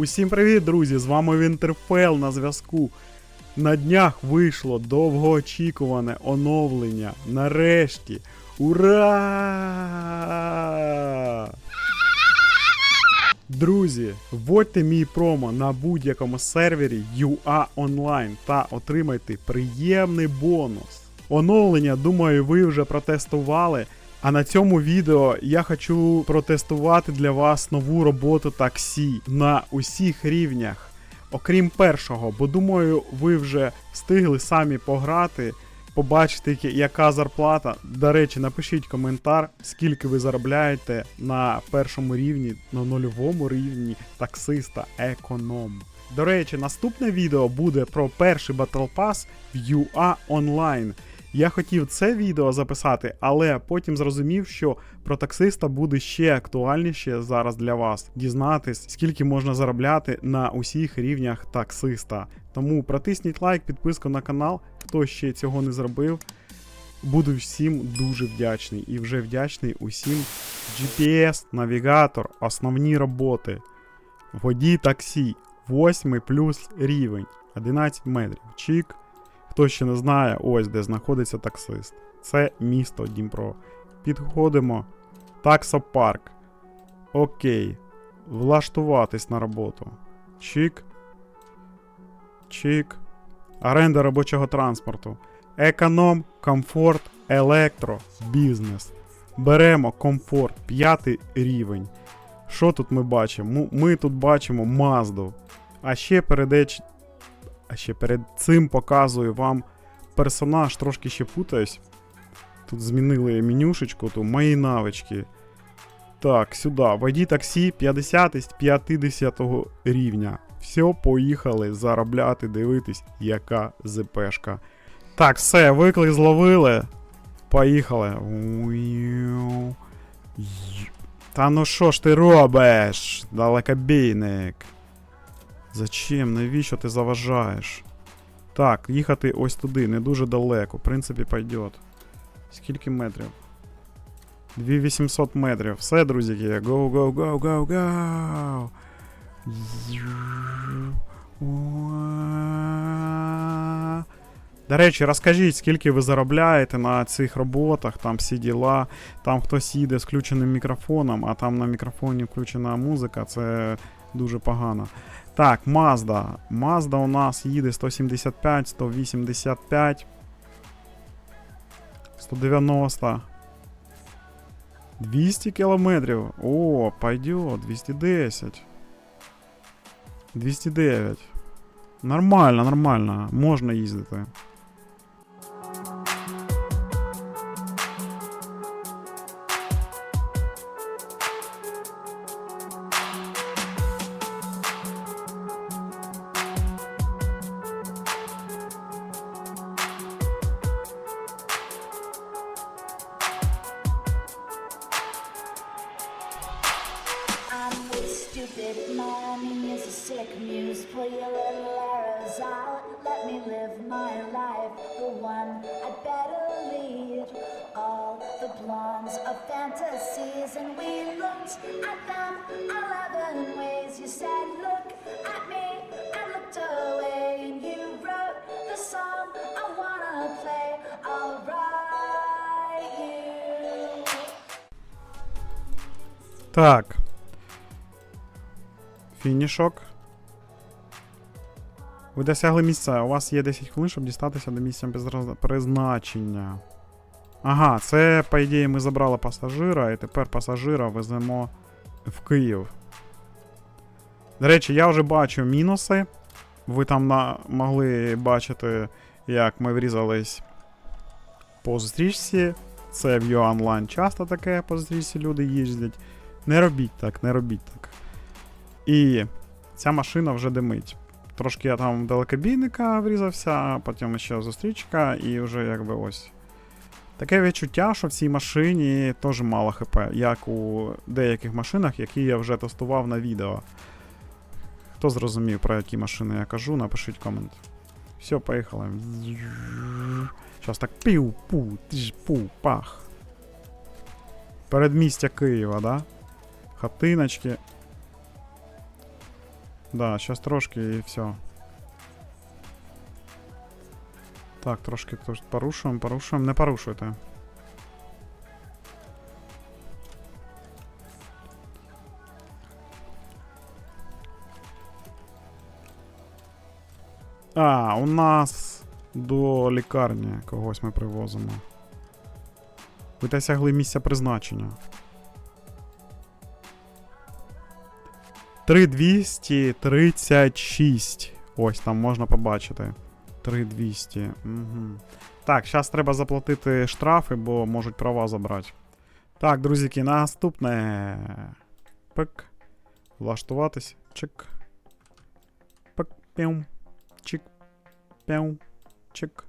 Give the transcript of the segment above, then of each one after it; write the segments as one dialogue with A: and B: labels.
A: Усім привіт, друзі! З вами Вінтерфел на зв'язку. На днях вийшло довгоочікуване оновлення. Нарешті. Ура! Друзі, вводьте мій промо на будь-якому сервері UA Online та отримайте приємний бонус. Оновлення, думаю, ви вже протестували. А на цьому відео я хочу протестувати для вас нову роботу таксі на усіх рівнях, окрім першого, бо думаю, ви вже встигли самі пограти, побачити, яка зарплата. До речі, напишіть коментар, скільки ви заробляєте на першому рівні, на нульовому рівні таксиста економ. До речі, наступне відео буде про перший Battle Pass в UA Online. Я хотів це відео записати, але потім зрозумів, що про таксиста буде ще актуальніше зараз для вас дізнатись, скільки можна заробляти на усіх рівнях таксиста. Тому протисніть лайк, підписку на канал, хто ще цього не зробив. Буду всім дуже вдячний і вже вдячний усім. GPS, навігатор, основні роботи. Водій таксі, 8 плюс рівень, 11 метрів. Чик. Хто ще не знає, ось де знаходиться таксист. Це місто Дніпро. Підходимо. Таксопарк. Окей. Влаштуватись на роботу. Чик. Чик. Оренда робочого транспорту. Економ, комфорт, електро, бізнес. Беремо комфорт, п'ятий рівень. Що тут ми бачимо? Ми тут бачимо Мазду. А ще передач... А ще перед цим показую вам персонаж, трошки ще путаюсь. Тут змінили менюшечку, то мої навички. Так, сюди. Водій таксі 50 із 50 рівня. Все, поїхали заробляти, дивитись, яка ЗПшка. Так, все, виклик зловили. Поїхали. Та ну що ж ти робиш, далекобійник? Зачем? Навіщо ти заважаєш? Так, їхати ось туди, не дуже далеко. В принципі, пойдет. Скільки метрів? 2800 метрів. Все, друзі, go, go, go, go, go. Уа. До речі, розкажіть, скільки ви заробляєте на цих роботах, там всі діла, там хтось їде з включеним мікрофоном, а там на мікрофоні включена музика, це дуже погано. Так, Mazda. Mazda у нас їде 175, 185, 190. 200 кілометрів. О, пойдет, 210. 209. Нормально, нормально. Можна їздити.
B: All of fantasies, and we looked at them eleven ways. You said, Look at me, I looked away, and you wrote the song I wanna play. I'll write you.
A: Так. Фінішок. Ви досягли місця. У вас є 10 хвилин, щоб дістатися до місця призначення. Ага, це, по ідеї, ми забрали пасажира, і тепер пасажира веземо в Київ. До речі, я вже бачу мінуси. Ви там на... могли бачити, як ми врізались по зустрічці. Це в UA часто таке по зустрічці люди їздять. Не робіть так, не робіть так. І ця машина вже димить. Трошки я там далекобійника врізався, потім ще зустрічка, і вже якби ось. Таке відчуття, що в цій машині теж мало ХП, як у деяких машинах, які я вже тестував на відео. Хто зрозумів, про які машини я кажу, напишіть комент. Все, поїхали. Зараз так пів-пу, пу, пах. Передмістя Києва, да? Хатиночки. Да, щас трошки і все. Так, трошки тож- порушуємо, порушуємо. Не порушуйте. А, у нас до лікарні когось ми привозимо. Ви досягли місця призначення. 3236. Ось там можна побачити. 3200. Угу. Так, зараз треба заплатити штрафи, бо можуть права забрати. Так, друзіки, наступне. Пик. Влаштуватись. Чик. Пик. Пім. Чик. Пім. Чик.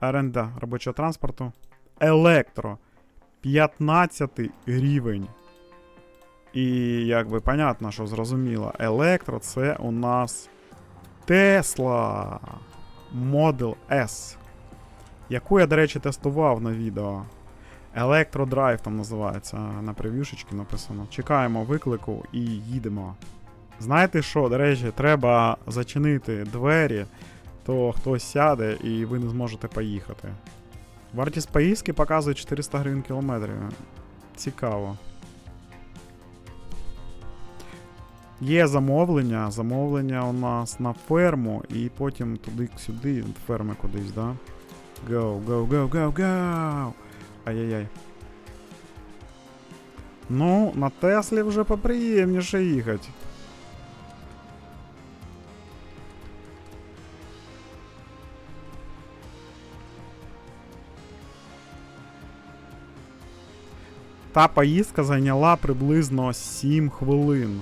A: Оренда робочого транспорту. Електро. 15 рівень. І якби понятно, що зрозуміло. Електро це у нас Tesla Model S. Яку я, до речі, тестував на відео. Електродрайв там називається. На прев'юшечці написано. Чекаємо виклику і їдемо. Знаєте що, до речі, треба зачинити двері, то хтось сяде і ви не зможете поїхати. Вартість поїздки показує 400 гривень кілометрів. Цікаво. Є замовлення. Замовлення у нас на ферму і потім туди-сюди, ферми кудись, да? Go, go, go, go, go! Ай-яй-яй. Ну, на Теслі вже поприємніше їхати. Та поїздка зайняла приблизно 7 хвилин.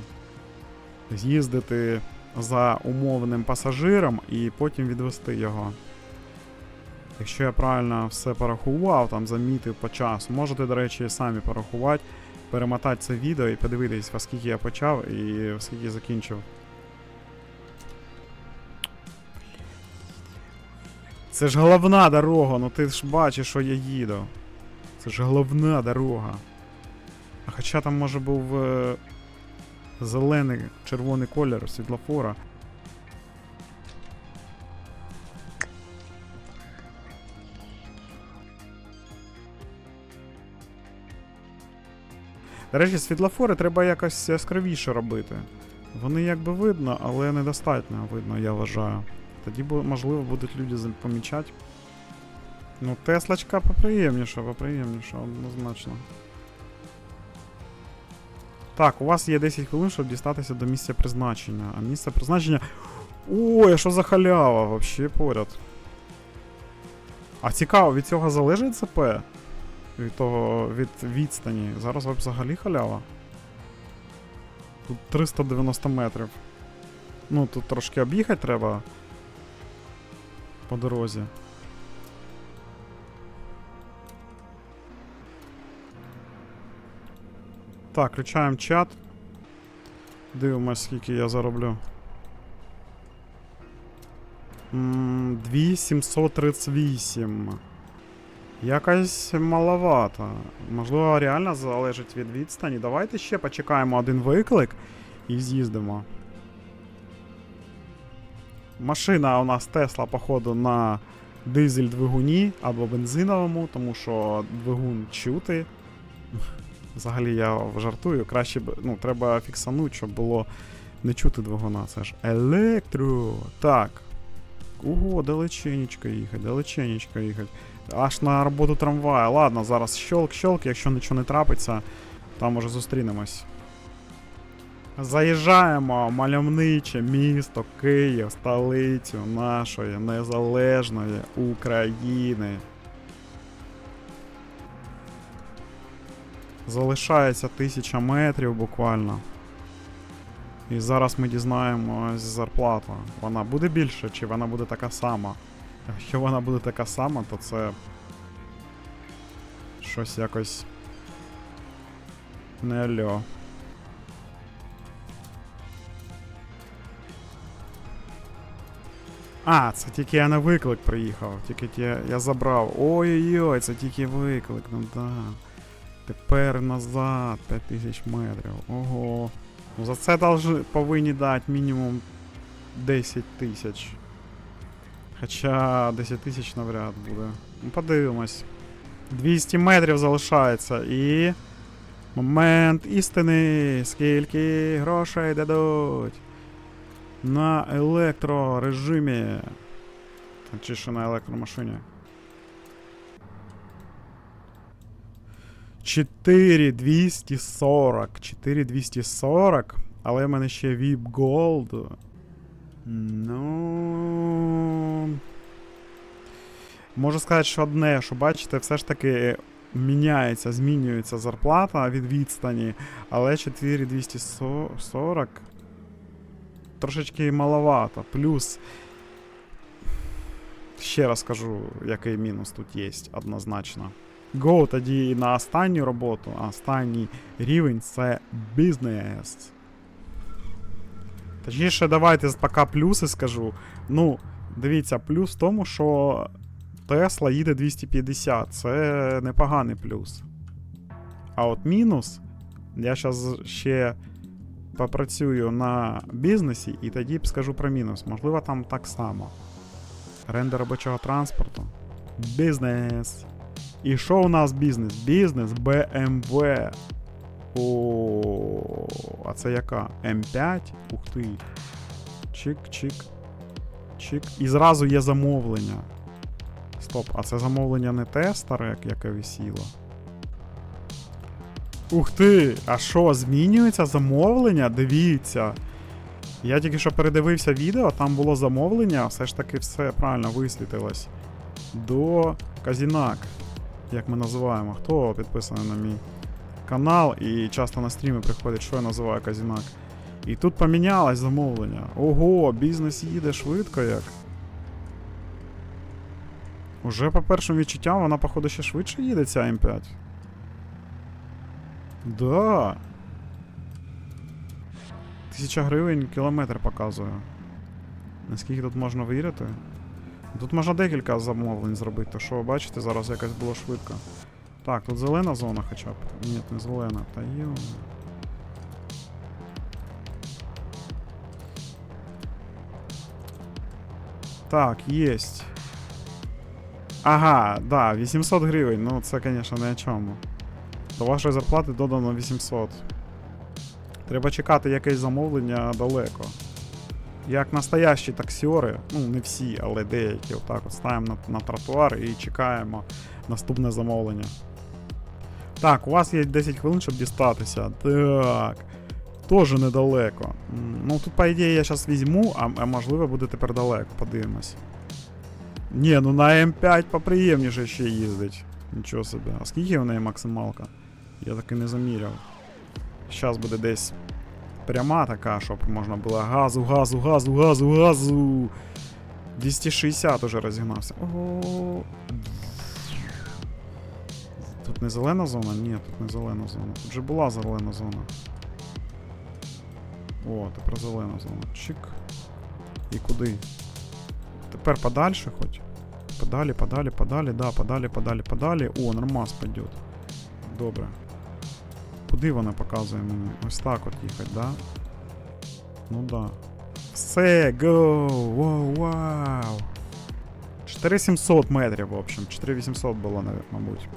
A: З'їздити за умовним пасажиром і потім відвести його. Якщо я правильно все порахував, там замітив по часу, можете, до речі, самі порахувати, перемотати це відео і подивитись, оскільки я почав і оскільки закінчив. Це ж головна дорога, ну ти ж бачиш, що я їду. Це ж головна дорога. А хоча там може був е, зелений червоний колір світлофора. До речі, світлофори треба якось яскравіше робити. Вони якби видно, але недостатньо видно, я вважаю. Тоді, можливо, будуть люди помічати. Ну, Теслачка поприємніша, поприємніша, однозначно. Так, у вас є 10 хвилин, щоб дістатися до місця призначення. А місце призначення. Ой, а що за халява вообще поряд. А цікаво, від цього залежить ЦП? Від того, від відстані. Зараз взагалі халява. Тут 390 метрів. Ну, тут трошки об'їхати треба. По дорозі. Так, включаємо чат. Дивимось, скільки я зароблю. 2738. Якось маловато. Можливо, реально залежить від відстані. Давайте ще почекаємо один виклик і з'їздимо. Машина у нас Тесла, походу, на дизель двигуні або бензиновому, тому що двигун чути. Взагалі я жартую, краще б. Ну, треба фіксанути, щоб було не чути двигуна. Це ж електро. Так. Ого, далеченечко їхать, далеченечко їхать. Аж на роботу трамвая. Ладно, зараз щелк-щелк, якщо нічого не трапиться, там уже зустрінемось. Заїжджаємо мальовниче місто Київ, столицю нашої незалежної України. Залишається тисяча метрів буквально. І зараз ми дізнаємось зарплату. Вона буде більше, чи вона буде така сама? Якщо вона буде така сама, то це. Щось якось. Не альо. А, це тільки я на виклик приїхав. Тільки ті- я забрав. Ой-ой-ой, це тільки виклик, ну да. Тепер назад 5000 метрів. Ого. Ну, за це повинні дати мінімум 10 тисяч. Хоча 10 тисяч навряд буде. Ну, подивимось. 200 метрів залишається і. Момент істини. Скільки грошей дадуть? На електрорежимі. Чи ще на електромашині? 4240. 4240. Але в мене ще VIP Gold. Ну. Можу сказати, що одне, що бачите, все ж таки міняється, змінюється зарплата від відстані, але 4240 трошечки маловато. Плюс. Ще раз кажу, який мінус тут є, однозначно. Go тоді на останню роботу, останній рівень це бізнес. Точніше, давайте поки плюси скажу. Ну, дивіться, плюс в тому, що Тесла їде 250. Це непоганий плюс. А от мінус, я зараз ще попрацюю на бізнесі і тоді скажу про мінус. Можливо, там так само. Рендер робочого транспорту. Бізнес. І що у нас бізнес? Бізнес BMW. О, а це яка? М5? Ух ти. Чик-чик. Чик. І зразу є замовлення. Стоп, а це замовлення не те старе, яке висіло. Ух ти! А що, змінюється замовлення? Дивіться. Я тільки що передивився відео, там було замовлення, все ж таки все правильно висвітилось. До Казінак, як ми називаємо. Хто підписаний на мій канал і часто на стріми приходить, що я називаю Казінак. І тут помінялось замовлення. Ого, бізнес їде швидко як. Уже по першим відчуттям вона, походу, ще швидше їде, ця М5. Да. Тисяча гривень кілометр показує. Наскільки тут можна вірити? Тут можна декілька замовлень зробити, що, бачите, зараз якось було швидко. Так, тут зелена зона хоча б. Ні, не зелена, та йо. Так, єсть. Ага, да, 800 гривень, ну це, звісно, не о чому. До вашої зарплати додано 800. Треба чекати якесь замовлення далеко. Як настоящі таксіори, ну не всі, але деякі, отак от ставимо на, на тротуар і чекаємо наступне замовлення. Так, у вас є 10 хвилин, щоб дістатися. Так. Тоже недалеко. Ну тут, по ідеї, я зараз візьму, а, а можливо буде тепер далеко, подивимось. Ні, ну на М5 поприємніше ще їздить. Нічого собі. А скільки в неї максималка? Я так і не заміряв. Зараз буде десь пряма така, щоб можна було газу, газу, газу, газу, газу. 260 уже розігнався. Ого. Тут не зелена зона? Ні, тут не зелена зона. Тут же була зелена зона. О, тепер зелена зона. Чик. І куди? Тепер подальше хоч. Подалі, подалі, подалі, да, подалі, подалі, подалі. О, нормас пойдет. Добре. Куди вона показує мені? Ось так от їхати, да? Ну да. Все, го! Вау, вау! 4700 метрів, в общем. 4800 було, мабуть.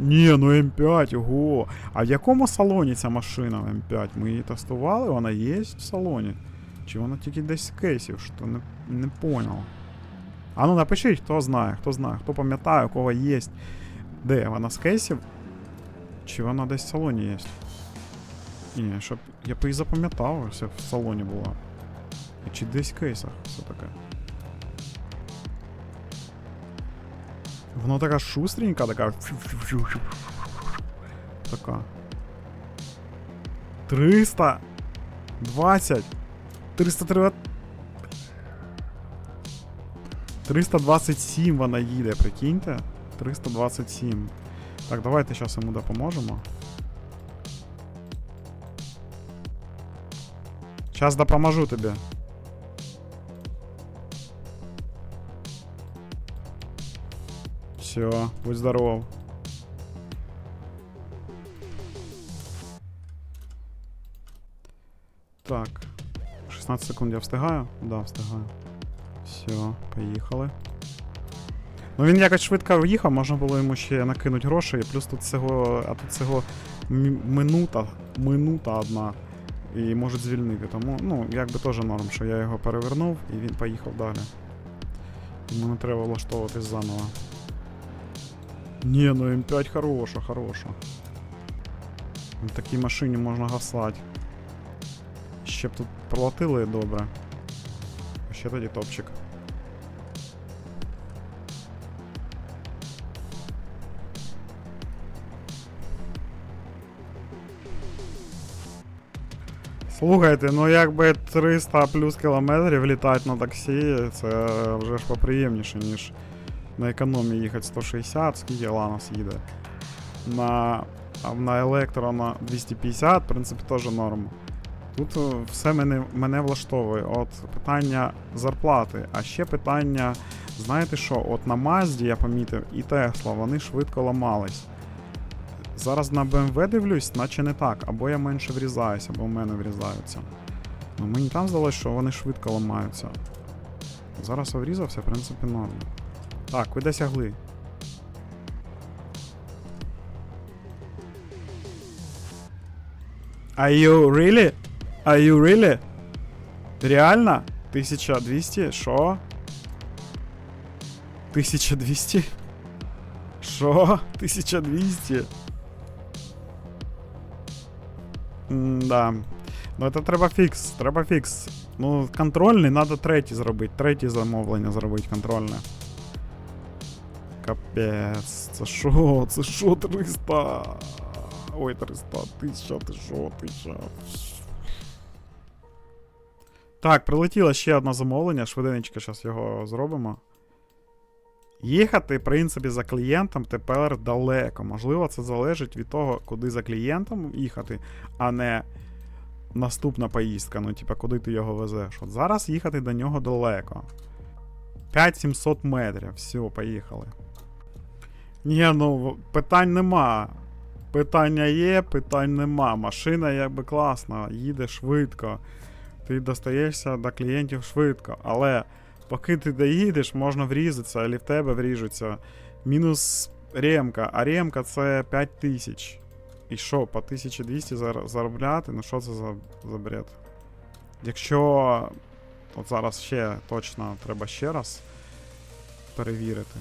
A: Ні, ну М5, ого. А в якому салоні ця машина М5? Ми її тестували, вона є в салоні. Чи вона тільки десь з кейсів, що не, не понял. А ну напишіть, хто знає, хто знає, хто пам'ятає, у кого є. Де вона з кейсів? Чи вона десь в салоні є? Ні, щоб я б її запам'ятав, все в салоні була. Чи десь в кейсах все таке. Вона така шустренька, така. Така. 320. 303. 327 вона їде, прикиньте. 327. Так, давайте зараз йому допоможемо. Зараз допоможу тобі. Все, будь здоров. Так. 16 секунд я встигаю? Да, встигаю. Все, поїхали. Ну він якось швидко в'їхав, можна було йому ще накинути грошей, плюс тут цього. А тут цього минута, минута одна. І можуть звільнити. Тому, ну, якби теж норм, що я його перевернув і він поїхав далі. Йому не треба влаштовуватись заново. Ні, ну М5 хороша, хороша. На такій машині можна гасати. Ще б тут платили добре. Ще тоді топчик. Слухайте, ну якби 300 плюс кілометрів літати на таксі, це вже ж поприємніше, ніж на економії їхати 160, скільки Ланос їде. На, на електро на 250, в принципі, теж норм. Тут е, все мене, мене влаштовує. От питання зарплати, а ще питання, знаєте що, от на Мазді я помітив і Тесла, вони швидко ламались. Зараз на BMW дивлюсь, наче не так, або я менше врізаюсь, або в мене врізаються. Ну мені там здалося, що вони швидко ламаються. Зараз врізався, в принципі, норм. Так, ви досягли. Are you really? Are you really? Реально? 1200? Що? 1200? Що? 1200? Да. Ну це треба фікс, треба фікс. Ну, контрольний, треба третій зробити. Третє замовлення зробити контрольне. Капець, це що? Це що 300? Ой, 300, тисяча, ти що, тисяча. Так, прилетіло ще одне замовлення, швиденечко зараз його зробимо. Їхати, в принципі, за клієнтом тепер далеко. Можливо, це залежить від того, куди за клієнтом їхати, а не наступна поїздка. Ну, типа, куди ти його везеш. От зараз їхати до нього далеко. 5700 метрів. Все, поїхали. Ні, ну, питань нема. Питання є, питань нема. Машина якби класна, їде швидко. Ти достаєшся до клієнтів швидко. Але поки ти доїдеш, можна врізатися, або в тебе вріжуться. Мінус ремка, а ремка це 5000. І що, по 1200 зар- заробляти? Ну що це за, за бред? Якщо. От зараз ще точно треба ще раз перевірити.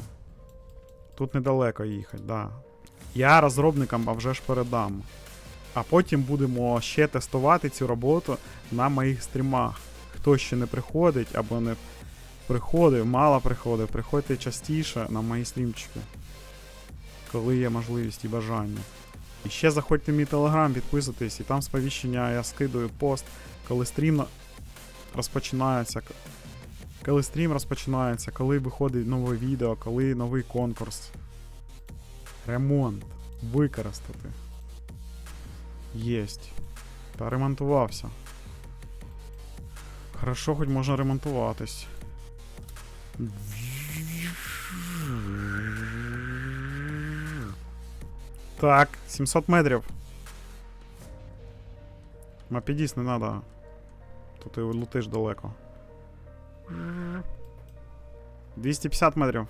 A: Тут недалеко їхати, да. Я розробникам а вже ж передам. А потім будемо ще тестувати цю роботу на моїх стрімах. Хто ще не приходить або не приходив, мало приходив, приходьте частіше на мої стрімчики. Коли є можливість і бажання. І ще заходьте в мій телеграм, підписуйтесь, і там сповіщення я скидую пост, коли стрім розпочинається. Коли стрім розпочинається, коли виходить нове відео, коли новий конкурс. Ремонт. Використати. Єсть. Та ремонтувався. Хорошо, хоч можна ремонтуватись. Так, 700 метрів. Мапідіс не треба. Тут ти летиш далеко. 250 метрів.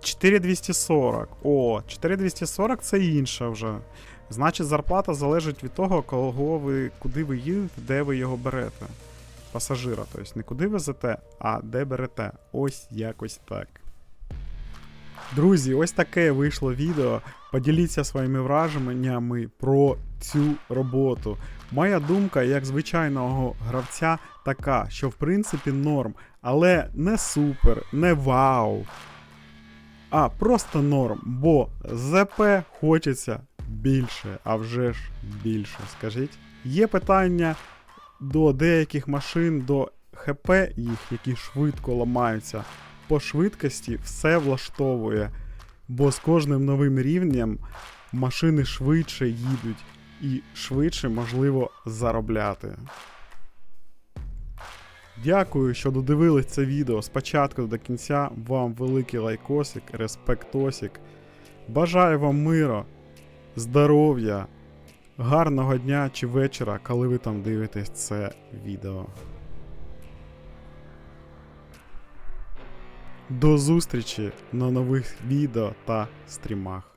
A: 4240. О, 4240 це інше вже. Значить, зарплата залежить від того, кого ви, куди ви їдете, де ви його берете. Пасажира, тобто не куди везете, а де берете. Ось якось так. Друзі, ось таке вийшло відео. Поділіться своїми враженнями про цю роботу. Моя думка, як звичайного гравця, така, що в принципі норм, але не супер, не вау. А просто норм, бо ЗП хочеться більше, а вже ж більше. Скажіть. Є питання до деяких машин, до ХП їх, які швидко ламаються. По швидкості все влаштовує, бо з кожним новим рівнем машини швидше їдуть і швидше можливо заробляти. Дякую, що додивились це відео спочатку до кінця. Вам великий лайкосик, респектосик. Бажаю вам миру, здоров'я, Гарного дня чи вечора, коли ви там дивитесь це відео. До зустрічі на нових відео та стрімах.